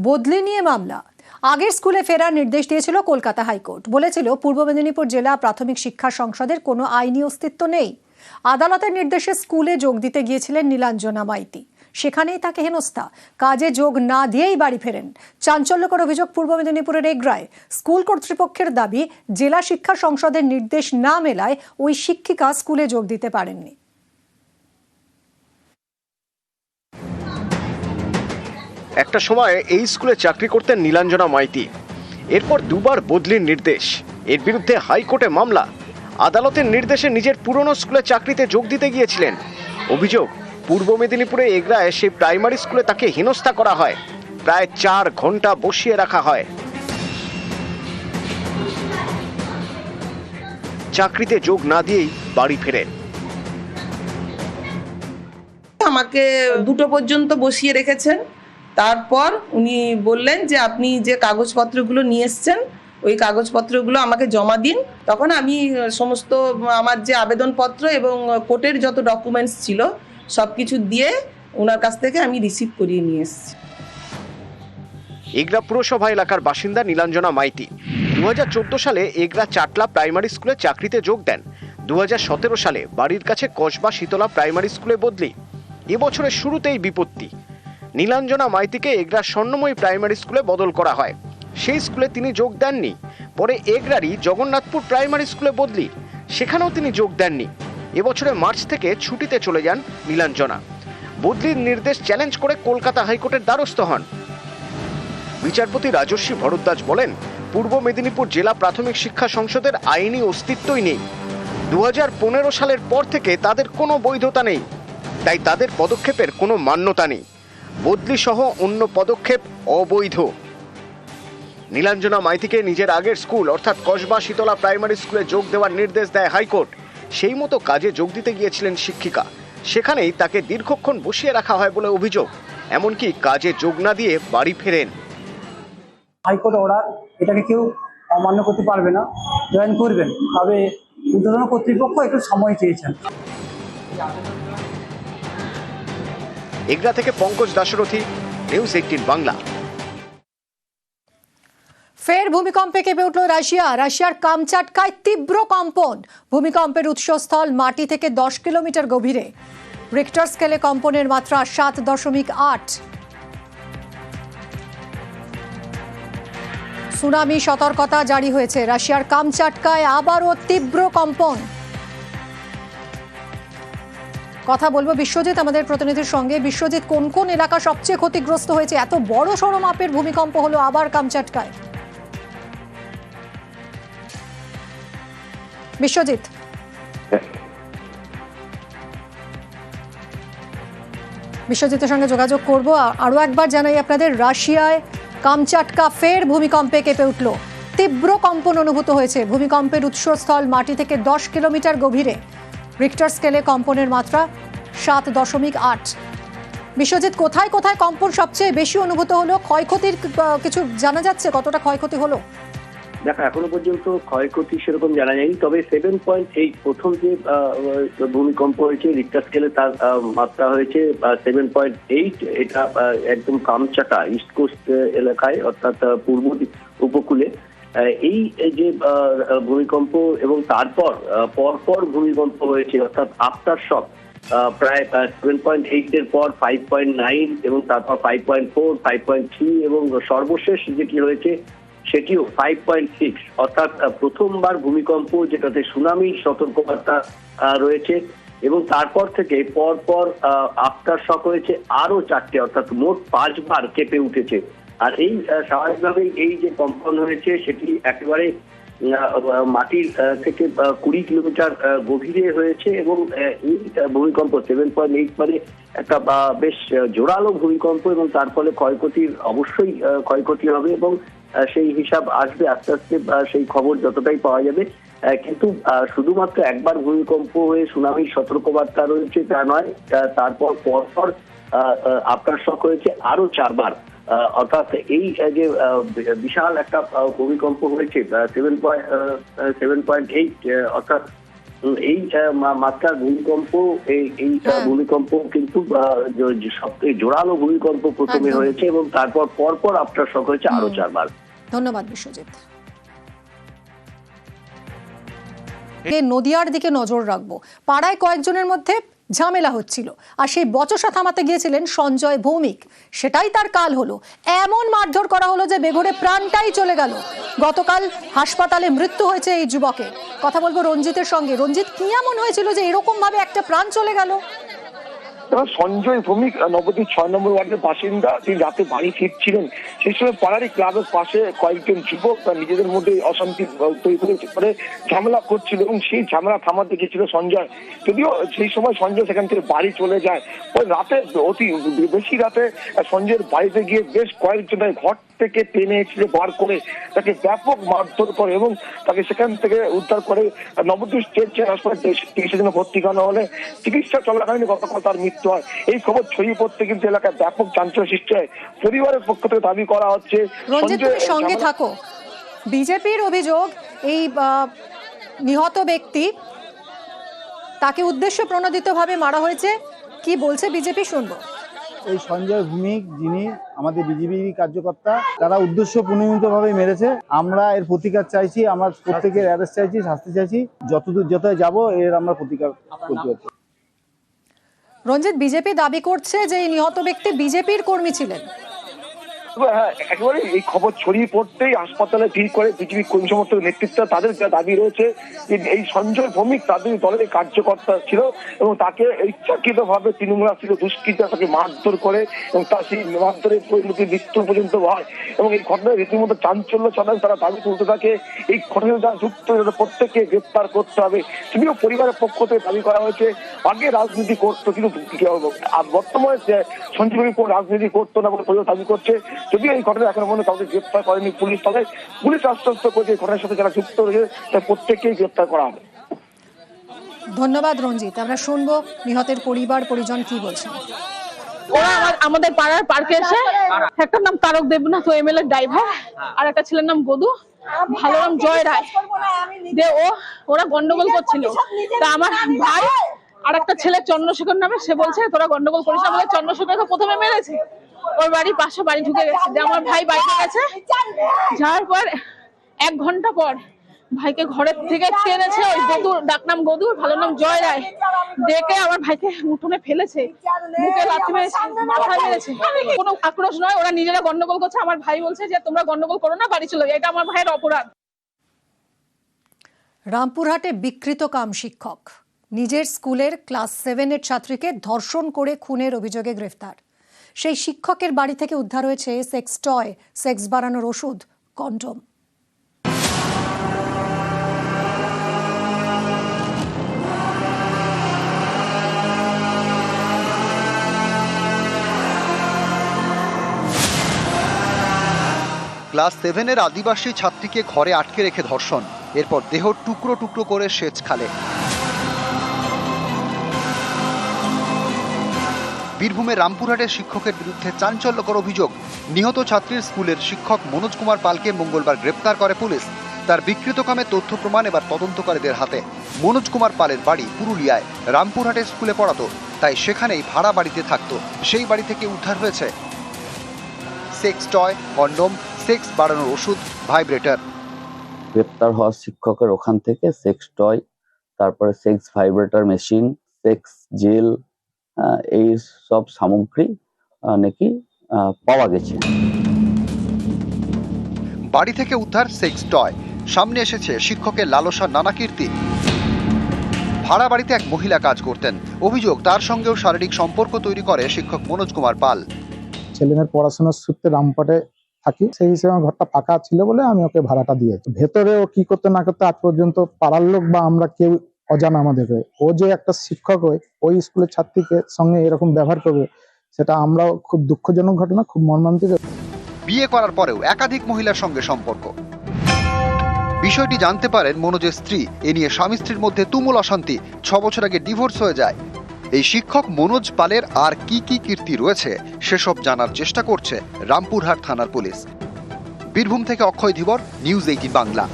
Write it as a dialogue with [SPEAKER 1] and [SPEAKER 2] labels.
[SPEAKER 1] বদলি নিয়ে মামলা। আগের স্কুলে ফেরার নির্দেশ দিয়েছিল কলকাতা হাইকোর্ট। বলেছিল, পূর্ব মেদিনীপুর জেলা প্রাথমিক শিক্ষা সংসদের কোনো আইনি অস্তিত্ব নেই। আদালতের নির্দেশে স্কুলে যোগ দিতে গিয়েছিলেন নীলাঞ্জনা মাইতি। সেখানেই তাকে হেনস্থা। কাজে যোগ না দিয়েই বাড়ি ফেরেন। চাঞ্চল্যকর অভিযোগ পূর্ব মেদিনীপুরের এগ্রায়। স্কুল কর্তৃপক্ষের দাবি, জেলা শিক্ষা সংসদের নির্দেশ না মেলায় ওই শিক্ষিকা স্কুলে যোগ দিতে পারেননি।
[SPEAKER 2] একটা সময় এই স্কুলে চাকরি করতেন নীলাঞ্জনা মাইতি। এরপর দুবার বদলির নির্দেশ। এর বিরুদ্ধে হাইকোর্টে মামলা। আদালতের নির্দেশে নিজের পুরনো স্কুলে চাকরিতে যোগ দিতে গিয়েছিলেন। অভিযোগ, পূর্ব মেদিনীপুরে এগরায় সেই প্রাইমারি স্কুলে তাকে হেনস্থা করা হয়। প্রায় চার ঘণ্টা বসিয়ে রাখা হয়। চাকরিতে যোগ না দিয়েই বাড়ি ফেরেন
[SPEAKER 3] আমাকে দুটো পর্যন্ত বসিয়ে রেখেছেন। তারপর উনি বললেন যে, আপনি যে কাগজপত্রগুলো নিয়ে এসছেন, ওই কাগজপত্রগুলো আমাকে জমা দিন। তখন আমি সমস্ত, আমার যে আবেদনপত্র এবং কোর্টের যত ডকুমেন্টস ছিল সব কিছু দিয়ে ওনার কাছ থেকে আমি রিসিভ করিয়ে নিয়ে এসেছি।
[SPEAKER 2] এগরা পুরসভা এলাকার বাসিন্দা নীলাঞ্জনা মাইতি দু হাজার চোদ্দ সালে এগরা চাটলা প্রাইমারি স্কুলে চাকরিতে যোগ দেন। দু হাজার সতেরো সালে বাড়ির কাছে কসবা শীতলা প্রাইমারি স্কুলে বদলি। এবছরের শুরুতেই বিপত্তি। নীলাঞ্জনা মাইতিকে এগরা স্বর্ণময়ী প্রাইমারি স্কুলে বদল করা হয়। সেই স্কুলে তিনি যোগ দেননি, পরে এগরারই জগন্নাথপুর প্রাইমারি স্কুলে বদলি, সেখানেও তিনি যোগ দেননি। এবছরে মার্চ থেকে ছুটিতে চলে যান নীলাঞ্জনা। বদলির নির্দেশ চ্যালেঞ্জ করে কলকাতা হাইকোর্টের দ্বারস্থ হন। বিচারপতি রাজস্বী ভরদ্বাজ বলেন, পূর্ব মেদিনীপুর জেলা প্রাথমিক শিক্ষা সংসদের আইনি অস্তিত্বই নেই। দু হাজার পনেরো সালের পর থেকে তাদের কোনো বৈধতা নেই, তাই তাদের পদক্ষেপের কোনো মান্যতা নেই। বদলি সহ অন্য পদক্ষেপ অবৈধ। নীলাঞ্জনা মাইতিকে নিজের আগের স্কুল, অর্থাৎ কসবা শীতলা প্রাইমারি স্কুলে যোগ দেওয়ার নির্দেশ দেয় হাইকোর্ট। সেই মতো কাজে যোগ দিতে গিয়েছিলেন শিক্ষিকা। সেখানেই তাকে দীর্ঘক্ষণ বসিয়ে রাখা হয় বলে অভিযোগ। এমনকি কাজে যোগ না দিয়ে বাড়ি ফেরেন।
[SPEAKER 4] হাইকোর্ট অর্ডার এটাকে কেউ অমান্য করতে পারবে না। জয়েন করবেন। তবে উদ্বোধন কর্তৃপক্ষ একটু সময় চেয়েছেন।
[SPEAKER 2] এগরা থেকে পঙ্কজ দাশরথী নিউজ এইটিন বাংলা।
[SPEAKER 1] ফের ভূমিকম্পে কেঁপে উঠল রাশিয়া। রাশিয়ার কামচাটকায় তীব্র কম্পন। ভূমিকম্পের উৎসস্থল মাটি থেকে দশ কিলোমিটার গভীরে। রিক্টার স্কেলে কম্পনের মাত্রা সাত দশমিক আট। সুনামি সতর্কতা জারি হয়েছে। রাশিয়ার কামচাটকায় আবারও তীব্র কম্পন। কথা বলব। বিশ্বজিৎ আমাদের প্রতিনিধির সঙ্গে। বিশ্বজিৎ, কোন কোন এলাকা সবচেয়ে ক্ষতিগ্রস্ত হয়েছে? এত বড় সড়ো মাপের ভূমিকম্প হলো আবার কামচাটকায়। বিশ্বজিৎ। বিশ্বজিতের সঙ্গে যোগাযোগ করব। আ- আরও একবার জানাই আপনাদের, রাশিয়ায় কামচাটকা ফের ভূমিকম্পে কেঁপে উঠল। তীব্র কম্পন অনুভূত হয়েছে। ভূমিকম্পের উৎসস্থল মাটি থেকে দশ কিলোমিটার গভীরে। রিক্টার স্কেলে কম্পনের মাত্রা সাত দশমিক আট। বিশ্বজিৎ, কোথায় কোথায় কম্পন সবচেয়ে বেশি অনুভূত হলো? ক্ষয়ক্ষতির কিছু জানা যাচ্ছে? কতটা ক্ষয়ক্ষতি হলো?
[SPEAKER 5] দেখো, এখনও পর্যন্ত ক্ষয়ক্ষতি সেরকম জানা যায়নি। তবে সেভেন পয়েন্ট এইট প্রথম যে ভূমিকম্প হয়েছে রিক্টার স্কেলে তার মাত্রা হয়েছে সেভেন পয়েন্ট এইট এটা একদম কামচাটা ইস্ট কোস্ট এলাকায়, অর্থাৎ পূর্ব উপকূলে। এই যে ভূমিকম্প এবং তারপর পরপর ভূমিকম্প হয়েছে, অর্থাৎ আফটার শক প্রায় সেভেন পয়েন্ট এইট এর পর ফাইভ পয়েন্ট নাইন এবং তারপর five point four five point three এবং সর্বশেষ যেটি রয়েছে, সেটিও ফাইভ পয়েন্ট সিক্স অর্থাৎ প্রথমবার ভূমিকম্প যেটাতে সুনামি সতর্কবার্তা রয়েছে এবং তারপর থেকে পর পর আফটার শক হয়েছে আরও চারটে, অর্থাৎ মোট পাঁচবার কেঁপে উঠেছে। আর এই স্বাভাবিকভাবেই এই যে কম্পন হয়েছে, সেটি একেবারে মাটির থেকে কুড়ি কিলোমিটার গভীরে হয়েছে এবং এই ভূমিকম্প সেভেন পয়েন্ট এইট মানে একটা বেশ জোরালো ভূমিকম্প এবং তার ফলে ক্ষয়ক্ষতির, অবশ্যই ক্ষয়ক্ষতি হবে এবং সেই হিসাব আসবে আস্তে আস্তে সেই খবর যতটাই পাওয়া যাবে। কিন্তু শুধুমাত্র একবার ভূমিকম্প হয়ে সুনামির সতর্কবার্তা রয়েছে তা নয় তারপর পরপর আপনার শখ হয়েছে আরও চারবার। অর্থাৎ এই যে বিশাল একটা ভূমিকম্প হয়েছে seven point seven point eight অর্থাৎ এই মাত্রার ভূমিকম্প এই
[SPEAKER 1] হ্যাঁ।
[SPEAKER 5] ভূমিকম্প কিন্তু সবথেকে জোরালো ভূমিকম্প প্রথমে হয়েছে এবং তারপর পরপর আফটার শক হয়েছে
[SPEAKER 1] আরও
[SPEAKER 5] চারবার।
[SPEAKER 1] ধন্যবাদ বিশ্বজিৎ। নদিয়ার দিকে নজর রাখব। পাড়ায় কয়েকজনের মধ্যে ঝামেলা হচ্ছিল। আর সেই বচসা থামাতে গিয়েছিলেন সঞ্জয় ভৌমিক। সেটাই তার কাল হলো। এমন মারধর করা হলো যে বেঘরে প্রাণটাই চলে গেল। গতকাল হাসপাতালে মৃত্যু হয়েছে এই যুবকের। কথা বলব রঞ্জিতের সঙ্গে। রঞ্জিত কি এমন হয়েছিল যে এরকম ভাবে একটা প্রাণ চলে গেল?
[SPEAKER 6] সঞ্জয় ভৌমিক নবদ্বীপ ছয় নম্বর ওয়ার্ডের বাসিন্দা। তিনি রাতে বাড়ি ফিরছিলেন। সেই সময় পাড়ারই ক্লাবের পাশে কয়েকজন যুবক নিজেদের মধ্যে অশান্তি তৈরি করে মানে ঝামেলা করছিল এবং সেই ঝামেলা থামাতে গেছিল সঞ্জয়। যদিও সেই সময় সঞ্জয় সেখান থেকে বাড়ি চলে যায়। ওই রাতে অতি বেশি রাতে সঞ্জয়ের বাড়িতে গিয়ে বেশ কয়েকজনের ঘর থেকে টেনে এসে বার করে তাকে ব্যাপক মারধর করে এবং তাকে সেখান থেকে উদ্ধার করে নবদ্বীপ স্টেট হাসপাতালে চিকিৎসার জন্য ভর্তি করানো হলে চিকিৎসা চলাকালীন গতকাল তার মৃত্যু হয়। এই খবর ছড়িয়ে পড়তে কিন্তু এলাকায় ব্যাপক চাঞ্চল্য সৃষ্টি হয়। পরিবারের পক্ষ থেকে দাবি করা হচ্ছে
[SPEAKER 1] সঙ্গে থাকো। বিজেপির অভিযোগ এই নিহত ব্যক্তি তাকে উদ্দেশ্য প্রণোদিতভাবে মারা হয়েছে। কি বলছে বিজেপি শুনব।
[SPEAKER 7] এই সঞ্জয় ভূমিক যিনি আমাদের বিজেপি কার্যকর্তা, তারা উদ্দেশ্য প্রণোদিতভাবে মেরেছে। আমরা এর প্রতিকার চাইছি, আমরা প্রত্যেকের অ্যারেস্ট চাইছি, শাস্তি চাইছি। যতদূর যত যাব, এর আমরা প্রতিকার করতে
[SPEAKER 1] রঞ্জিত, বিজেপি দাবি করছে যে এই নিহত ব্যক্তি বিজেপির কর্মী ছিলেন।
[SPEAKER 6] একেবারে এই খবর ছড়িয়ে পড়তেই হাসপাতালে ভিড় করে বিজেপি কর্মী সমর্থক নেতৃত্ব তাদের যা দাবি রয়েছে, এই সঞ্জয় ভৌমিক তাদের দলের কার্যকর্তা ছিল এবং তাকে ইচ্ছাকৃত ভাবে তৃণমূল ছিল দুষ্কৃতা তাকে মারধর করে এবং তার সেই মারধরের পরিণতি মৃত্যু পর্যন্ত হয় এবং এই ঘটনায় রীতিমতো চাঞ্চল্য ছড়ায়, তারা দাবি তুলতে থাকে, এই ঘটনায় যারা যুক্ত প্রত্যেককে গ্রেপ্তার করতে হবে। যদিও পরিবারের পক্ষ থেকে দাবি করা হয়েছে, আগে রাজনীতি করতো কিন্তু বর্তমানে যে সঞ্জীব ভৌমিক কোনো রাজনীতি করতো না বলে দাবি করছে। যদিও এই ঘটনা এখনও পর্যন্ত কাউকে গ্রেপ্তার করেনি পুলিশ তবে পুলিশ আশ্বস্ত করেছে এই ঘটনার সাথে যারা যুক্ত রয়েছে তাদের প্রত্যেককেই গ্রেপ্তার করা হবে।
[SPEAKER 1] ধন্যবাদ রঞ্জিত। আমরা শুনব নিহতের পরিবার পরিজন কি বলছেন।
[SPEAKER 8] ওরা আমার আমাদের পাড়ার পার্কে এসে একটার নাম তারক দেবনাথ ও এমএলএ ড্রাইভার আর একটা ছেলের নাম গদু ভালো নাম জয় রায়। দে ও ওরা গন্ডগোল করছিল। তা আমার ভাই আর একটা ছেলে চন্দ্রশেখর নামে সে বলছে তোরা গন্ডগোল করিস না। বলে চন্দ্রশেখরকে প্রথমে মেরেছে? ওর বাড়ি পাশে বাড়ি ঢুকে গেছে। দিয়ে আমার ভাই বাইরে গেছে, যাওয়ার পর এক ঘণ্টা পর ভাইকে ঘরের থেকে টেনেছে ওই গদুর ডাকনাম গদুর ভালো নাম জয় রায়। ডেকে আমার ভাইকে উঠোনে ফেলেছে, মুখে লাথি মেরেছে মাথায় মেরেছে। কোনো আক্রোশ নয়, ওরা নিজেরা গন্ডগোল করছে। আমার ভাই বলছে যে, তোমরা গন্ডগোল করো না, বাড়ি চলো এটা আমার ভাইয়ের অপরাধ।
[SPEAKER 1] রামপুরহাটে বিকৃত কাম শিক্ষক। নিজের স্কুলের ক্লাস সেভেনের ছাত্রীকে ধর্ষণ করে খুনের অভিযোগে গ্রেফতার। সেই শিক্ষকের বাড়ি থেকে উদ্ধার হয়েছে সেক্স টয়, সেক্স বাড়ানোর ওষুধ, কন্ডম।
[SPEAKER 9] ক্লাস সেভেনের আদিবাসী ছাত্রীকে ঘরে আটকে রেখে ধর্ষণ। এরপর দেহ টুকরো টুকরো করে সেচ খালে। বীরভূমের রামপুরহাটের শিক্ষকের বিরুদ্ধে চাঞ্চল্যকর অভিযোগ। নিহত ছাত্রীর স্কুলের শিক্ষক মনোজ কুমার পালকে মঙ্গলবার গ্রেপ্তার করে পুলিশ। তার বিকৃতকামে তথ্য প্রমাণ এবার তদন্তকারীদের হাতে। মনোজ কুমার পালের বাড়ি পুরুলিয়ায়। রামপুরহাটের স্কুলে পড়াতো, তাই সেখানেই ভাড়া বাড়িতে থাকতো। সেই বাড়ি থেকে উদ্ধার হয়েছে। সেক্স টয়, কন্ডোম, সেক্স বাড়ানোর ওষুধ, ভাইব্রেটার।
[SPEAKER 10] গ্রেপ্তার হওয়া শিক্ষকের ওখান থেকে সেক্স টয়, তারপরে sex vibrator machine, sex gel এই সব সামগ্রী নাকি আহ, পাওয়া গেছে।
[SPEAKER 9] বাড়ি থেকে উদ্ধার সেক্স টয়। সামনে এসেছে শিক্ষকের লালসা নানা কীর্তি। ভাড়া বাড়িতে এক মহিলা কাজ করতেন। অভিযোগ তার সঙ্গেও শারীরিক সম্পর্ক তৈরি করে শিক্ষক মনোজ কুমার পাল।
[SPEAKER 11] ছেলেমেয়ের পড়াশোনার সূত্রে রামপাটে থাকি। সেই হিসেবে আমার ঘরটা ফাঁকা ছিল বলে আমি ওকে ভাড়াটা দিয়েছি। ভেতরে ও কি করতে না করতে আজ পর্যন্ত পাড়ার লোক বা আমরা কেউ অজানা আমাদেরকে। ও যে একটা শিক্ষক হয়ে, ওই স্কুলের ছাত্রীকে সঙ্গে এরকম ব্যবহার করবে, সেটা আমরাও খুব দুঃখজনক ঘটনা, খুব মর্মান্তিক।
[SPEAKER 9] বিয়ে করার পরেও একাধিক মহিলার সঙ্গে সম্পর্ক। বিষয়টি জানতে পারেন মনোজের স্ত্রী। এ নিয়ে স্বামী স্ত্রীর মধ্যে তুমুল অশান্তি। ছ বছর আগে ডিভোর্স হয়ে যায়। এই শিক্ষক মনোজ পালের আর কি কি কীর্তি রয়েছে, সেসব জানার চেষ্টা করছে রামপুরহাট থানার পুলিশ। বীরভূম থেকে অক্ষয় ধীবর, নিউজ এইটিন বাংলা।